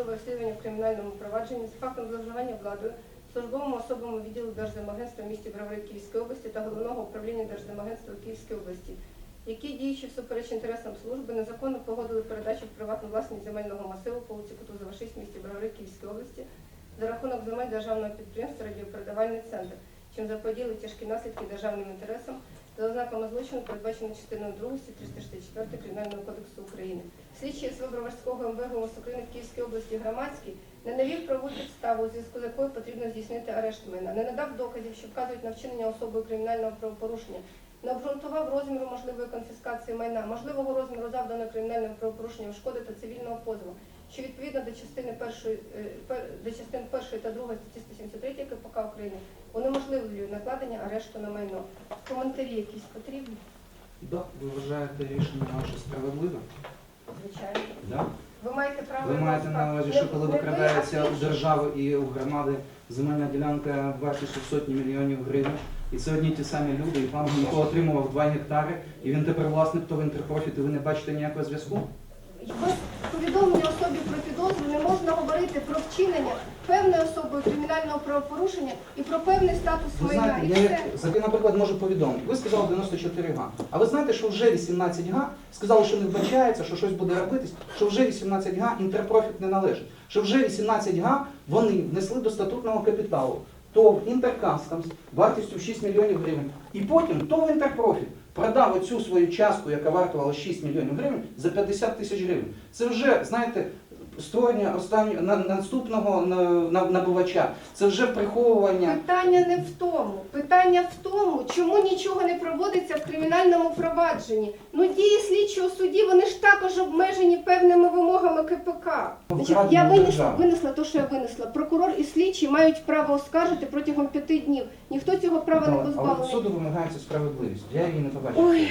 досудове розслідування в кримінальному провадженні з фактом зловживання владою службовими особами відділу Держземагентства в місті Бровари Київської області та головного управління Держземагентства в Київській області, які діючи всупереч інтересам служби, незаконно погодили передачу в приватну власність земельного масиву по вулиці Кутузова 6 в місті Бровари Київської області за рахунок земель державного підприємства Радіопередавальний центр, чим заподіли тяжкі наслідки державним інтересам за ознаками злочину, передбачено частиною 2 статті 364 Кримінального кодексу України. Слідчий СВ Броварського МВ ГУМС України в Київській області громадський не навів правову підставу, у зв'язку з якою потрібно здійснити арешт майна, не надав доказів, що вказують на вчинення особою кримінального правопорушення, не обґрунтував розміру можливої конфіскації майна, можливого розміру завданого кримінальним правопорушенням шкоди та цивільного позову, що відповідно до частини першої е, до частин першої та другої статті 173 КПК України унеможливлює накладення арешту на майно. Коментарі якісь потрібні? Да, ви вважаєте рішення наше справедливе? Звичайно. Да? Ви маєте право Ви маєте на увазі, що коли викрадається у держави і у громади земельна ділянка вартістю сотні мільйонів гривень, і це одні ті самі люди, і пан Гунько отримував 2 гектари, і він тепер власник того інтерпрофіт, і ви не бачите ніякого зв'язку? Повідомлення особі про підозру не можна говорити про вчинення певною особою кримінального правопорушення і про певний статус Ви майна. знаєте, я все. як за- наприклад можу повідомити. Ви сказали 94 га. А ви знаєте, що вже 18 га сказали, що не вбачається, що щось буде робитись, що вже 18 га інтерпрофіт не належить. Що вже 18 га вони внесли до статутного капіталу. ТОВ Інтеркастомс вартістю в 6 мільйонів гривень. І потім ТОВ Інтерпрофіт продав оцю свою частку, яка вартувала 6 мільйонів гривень, за 50 тисяч гривень. Це вже, знаєте, створення останнього на, наступного на, на, набувача. Це вже приховування. Питання не в тому. Питання в тому, чому нічого не проводиться в кримінальному провадженні. Ну дії слідчого судді, вони ж також обмежені певними вимогами КПК. Значить, я винесла, винесла те, що я винесла. Прокурор і слідчий мають право оскаржити протягом п'яти днів. Ніхто цього права не Але- Але позбавлений. суду вимагається справедливість. Я її не побачив. Ой.